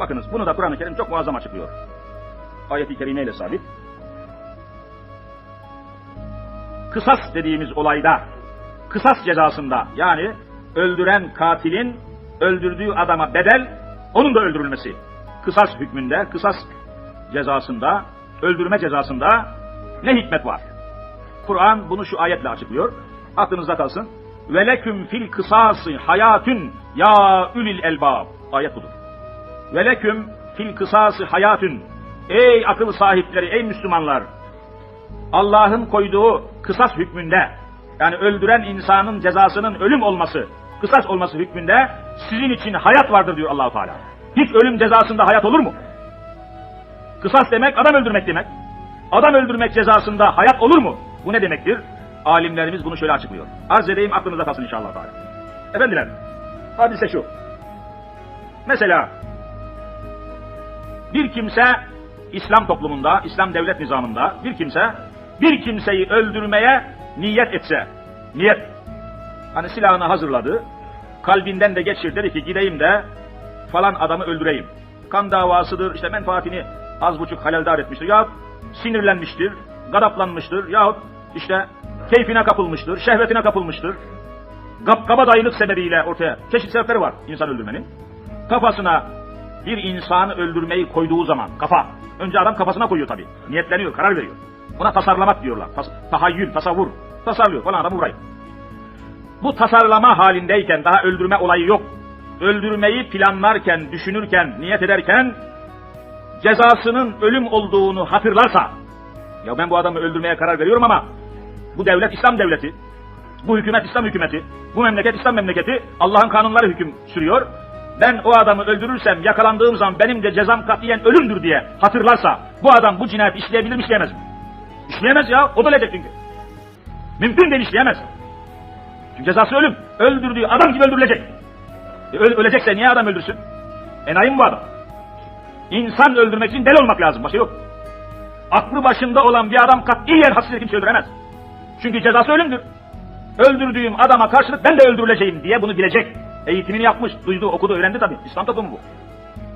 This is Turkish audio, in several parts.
Bakınız bunu da Kur'an-ı Kerim çok muazzam açıklıyor. Ayet-i kerimeyle sabit. Kısas dediğimiz olayda, kısas cezasında yani öldüren katilin öldürdüğü adama bedel onun da öldürülmesi. Kısas hükmünde, kısas cezasında, öldürme cezasında ne hikmet var? Kur'an bunu şu ayetle açıklıyor. Aklınızda kalsın. Veleküm fil kısası hayatün ya ülil elbab. Ayet budur. Veleküm fil kısası hayatün. Ey akıl sahipleri, ey Müslümanlar. Allah'ın koyduğu kısas hükmünde, yani öldüren insanın cezasının ölüm olması, kısas olması hükmünde sizin için hayat vardır diyor Allahu Teala. Hiç ölüm cezasında hayat olur mu? Kısas demek adam öldürmek demek. Adam öldürmek cezasında hayat olur mu? Bu ne demektir? Alimlerimiz bunu şöyle açıklıyor. Arz edeyim aklınıza kalsın inşallah. Efendiler, hadise şu. Mesela bir kimse İslam toplumunda, İslam devlet nizamında bir kimse bir kimseyi öldürmeye niyet etse, niyet, hani silahını hazırladı, kalbinden de geçir dedi ki gideyim de falan adamı öldüreyim. Kan davasıdır, işte menfaatini az buçuk halaldar etmiştir. Yahut sinirlenmiştir, gadaplanmıştır. Yahut işte keyfine kapılmıştır, şehvetine kapılmıştır. Kab kabadayılık sebebiyle ortaya çeşitli sebepleri var insan öldürmenin. Kafasına bir insanı öldürmeyi koyduğu zaman kafa. Önce adam kafasına koyuyor tabii. Niyetleniyor, karar veriyor. Buna tasarlamak diyorlar. Tas tahayyül, tasavvur. Tasarlıyor falan adamı vurayım. Bu tasarlama halindeyken daha öldürme olayı yok. Öldürmeyi planlarken, düşünürken, niyet ederken cezasının ölüm olduğunu hatırlarsa ya ben bu adamı öldürmeye karar veriyorum ama bu devlet İslam devleti, bu hükümet İslam hükümeti, bu memleket İslam memleketi, Allah'ın kanunları hüküm sürüyor. Ben o adamı öldürürsem yakalandığım zaman benim de cezam katiyen ölümdür diye hatırlarsa bu adam bu cinayet işleyebilir mi işleyemez mi? İşleyemez ya. O da ölecek çünkü. Mümkün değil işleyemez. Çünkü cezası ölüm. Öldürdüğü adam gibi öldürülecek. E, öl ölecekse niye adam öldürsün? Enayi mi bu adam? İnsan öldürmek için deli olmak lazım. Başka yok. Aklı başında olan bir adam katiyen haksız kimse öldüremez. Çünkü cezası ölümdür. Öldürdüğüm adama karşılık ben de öldürüleceğim diye bunu bilecek. Eğitimini yapmış, duydu, okudu, öğrendi tabii. İslam toplumu bu.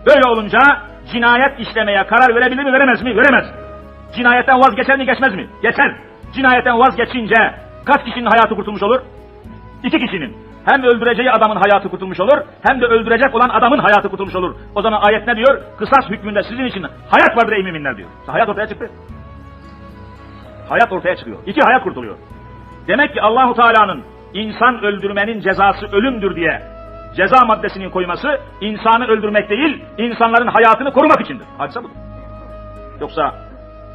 Böyle olunca cinayet işlemeye karar verebilir mi, veremez mi? Veremez. Cinayetten vazgeçer mi, geçmez mi? Geçer. Cinayetten vazgeçince kaç kişinin hayatı kurtulmuş olur? İki kişinin. Hem öldüreceği adamın hayatı kurtulmuş olur, hem de öldürecek olan adamın hayatı kurtulmuş olur. O zaman ayet ne diyor? Kısas hükmünde sizin için hayat vardır ey müminler diyor. Hayat ortaya çıktı. Hayat ortaya çıkıyor. İki hayat kurtuluyor. Demek ki Allahu Teala'nın insan öldürmenin cezası ölümdür diye ceza maddesinin koyması insanı öldürmek değil, insanların hayatını korumak içindir. Hadise budur. Yoksa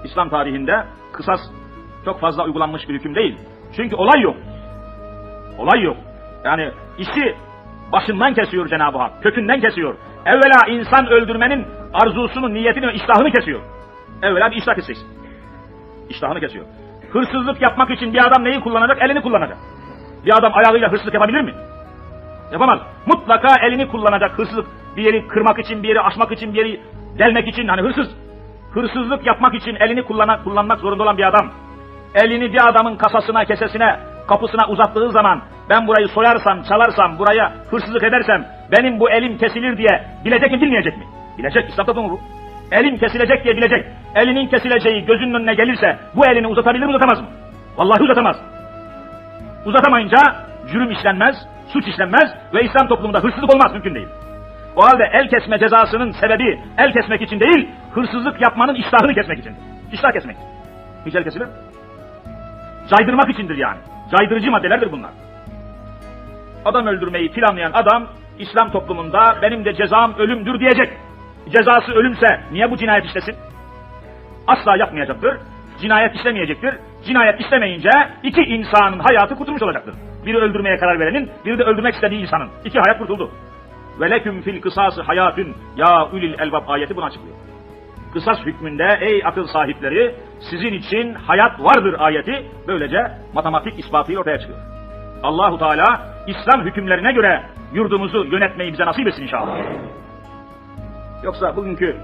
İslam tarihinde kısas çok fazla uygulanmış bir hüküm değil. Çünkü olay yok. Olay yok. Yani işi başından kesiyor Cenab-ı Hak. Kökünden kesiyor. Evvela insan öldürmenin arzusunu, niyetini ve iştahını kesiyor. Evvela bir iştah keseceksin. İştahını kesiyor. Hırsızlık yapmak için bir adam neyi kullanacak? Elini kullanacak. Bir adam ayağıyla hırsızlık yapabilir mi? Yapamaz. Mutlaka elini kullanacak hırsızlık. Bir yeri kırmak için, bir yeri aşmak için, bir yeri delmek için. Hani hırsız. Hırsızlık yapmak için elini kullanan, kullanmak zorunda olan bir adam. Elini bir adamın kasasına, kesesine, kapısına uzattığı zaman ben burayı soyarsam, çalarsam, buraya hırsızlık edersem benim bu elim kesilir diye bilecek mi bilmeyecek mi? Bilecek. İslam toplumu. Elim kesilecek diye bilecek. Elinin kesileceği gözünün önüne gelirse bu elini uzatabilir mi uzatamaz mı? Vallahi uzatamaz. Uzatamayınca cürüm işlenmez, suç işlenmez ve İslam toplumunda hırsızlık olmaz mümkün değil. O halde el kesme cezasının sebebi el kesmek için değil, hırsızlık yapmanın iştahını kesmek içindir. İştah kesmek. Hiç el kesilir? Caydırmak içindir yani. Caydırıcı maddelerdir bunlar. Adam öldürmeyi planlayan adam İslam toplumunda benim de cezam ölümdür diyecek. Cezası ölümse niye bu cinayet işlesin? Asla yapmayacaktır. Cinayet işlemeyecektir. Cinayet işlemeyince iki insanın hayatı kurtulmuş olacaktır. Biri öldürmeye karar verenin, biri de öldürmek istediği insanın. İki hayat kurtuldu. Ve leküm fil kısası hayatün ya ülil elbab ayeti bunu açıklıyor. Kısas hükmünde ey akıl sahipleri sizin için hayat vardır ayeti böylece matematik ispatıyla ortaya çıkıyor. Allahu Teala İslam hükümlerine göre yurdumuzu yönetmeyi bize nasip etsin inşallah. Yoksa bugünkü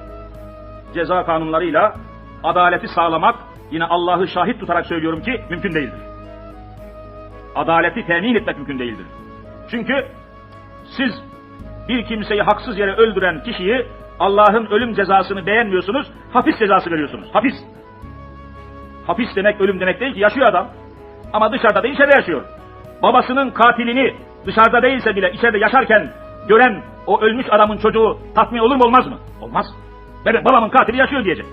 ceza kanunlarıyla adaleti sağlamak yine Allah'ı şahit tutarak söylüyorum ki mümkün değildir. Adaleti temin etmek mümkün değildir. Çünkü siz bir kimseyi haksız yere öldüren kişiyi Allah'ın ölüm cezasını beğenmiyorsunuz, hapis cezası veriyorsunuz. Hapis. Hapis demek ölüm demek değil ki yaşıyor adam. Ama dışarıda değil içeride yaşıyor. Babasının katilini dışarıda değilse bile içeride yaşarken gören o ölmüş adamın çocuğu tatmin olur mu olmaz mı? Olmaz. Benim babamın katili yaşıyor diyecek.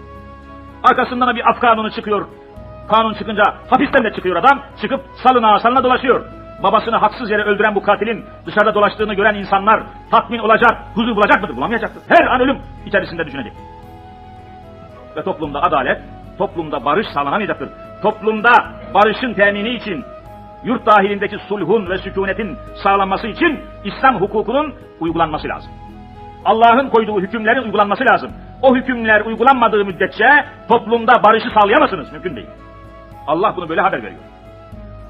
Arkasından da bir af kanunu çıkıyor. Kanun çıkınca hapisten de çıkıyor adam. Çıkıp salına salına dolaşıyor. Babasını haksız yere öldüren bu katilin dışarıda dolaştığını gören insanlar tatmin olacak, huzur bulacak mıdır? Bulamayacaktır. Her an ölüm içerisinde düşünecek. Ve toplumda adalet, toplumda barış sağlanamayacaktır. Toplumda barışın temini için, yurt dahilindeki sulhun ve sükunetin sağlanması için İslam hukukunun uygulanması lazım. Allah'ın koyduğu hükümlerin uygulanması lazım. O hükümler uygulanmadığı müddetçe toplumda barışı sağlayamazsınız. Mümkün değil. Allah bunu böyle haber veriyor.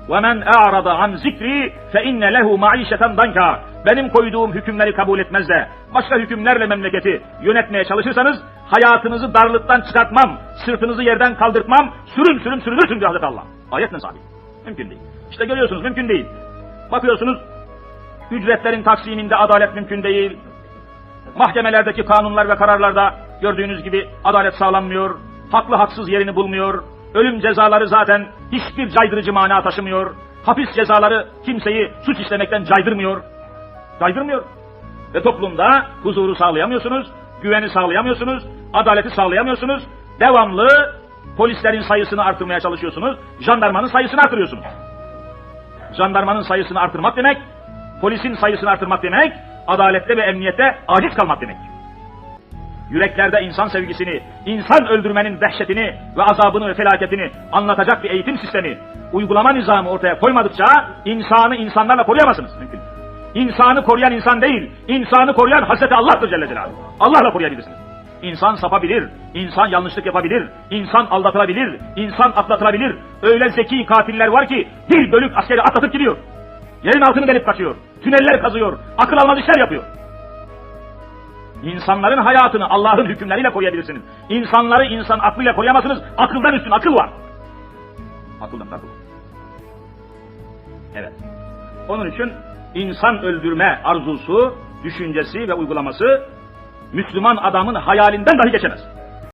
وَمَنْ اَعْرَضَ عَنْ zikri فَاِنَّ لَهُ مَعِيشَةً danka. Benim koyduğum hükümleri kabul etmez de başka hükümlerle memleketi yönetmeye çalışırsanız hayatınızı darlıktan çıkartmam, sırtınızı yerden kaldırtmam, sürün sürün sürünürsün diyor Hazreti Allah. Ayetle sabit. Mümkün değil. İşte görüyorsunuz mümkün değil. Bakıyorsunuz ücretlerin taksiminde adalet mümkün değil. Mahkemelerdeki kanunlar ve kararlarda gördüğünüz gibi adalet sağlanmıyor. Haklı haksız yerini bulmuyor. Ölüm cezaları zaten hiçbir caydırıcı mana taşımıyor. Hapis cezaları kimseyi suç işlemekten caydırmıyor. Caydırmıyor. Ve toplumda huzuru sağlayamıyorsunuz, güveni sağlayamıyorsunuz, adaleti sağlayamıyorsunuz. Devamlı polislerin sayısını artırmaya çalışıyorsunuz, jandarmanın sayısını artırıyorsunuz. Jandarmanın sayısını artırmak demek, polisin sayısını artırmak demek, adalette ve emniyette aciz kalmak demek. Yüreklerde insan sevgisini, insan öldürmenin dehşetini ve azabını ve felaketini anlatacak bir eğitim sistemi, uygulama nizamı ortaya koymadıkça insanı insanlarla koruyamazsınız. Mümkün. İnsanı koruyan insan değil, insanı koruyan Hazreti Allah'tır Celle Celaluhu. Allah'la koruyabilirsiniz. İnsan sapabilir, insan yanlışlık yapabilir, insan aldatılabilir, insan atlatılabilir. Öyle zeki katiller var ki bir bölük askeri atlatıp gidiyor. Yerin altını delip kaçıyor, tüneller kazıyor, akıl almaz işler yapıyor. İnsanların hayatını Allah'ın hükümleriyle koruyabilirsiniz. İnsanları insan aklıyla koruyamazsınız. Akıldan üstün akıl var. Akıldan akıl. Evet. Onun için insan öldürme arzusu, düşüncesi ve uygulaması Müslüman adamın hayalinden dahi geçemez.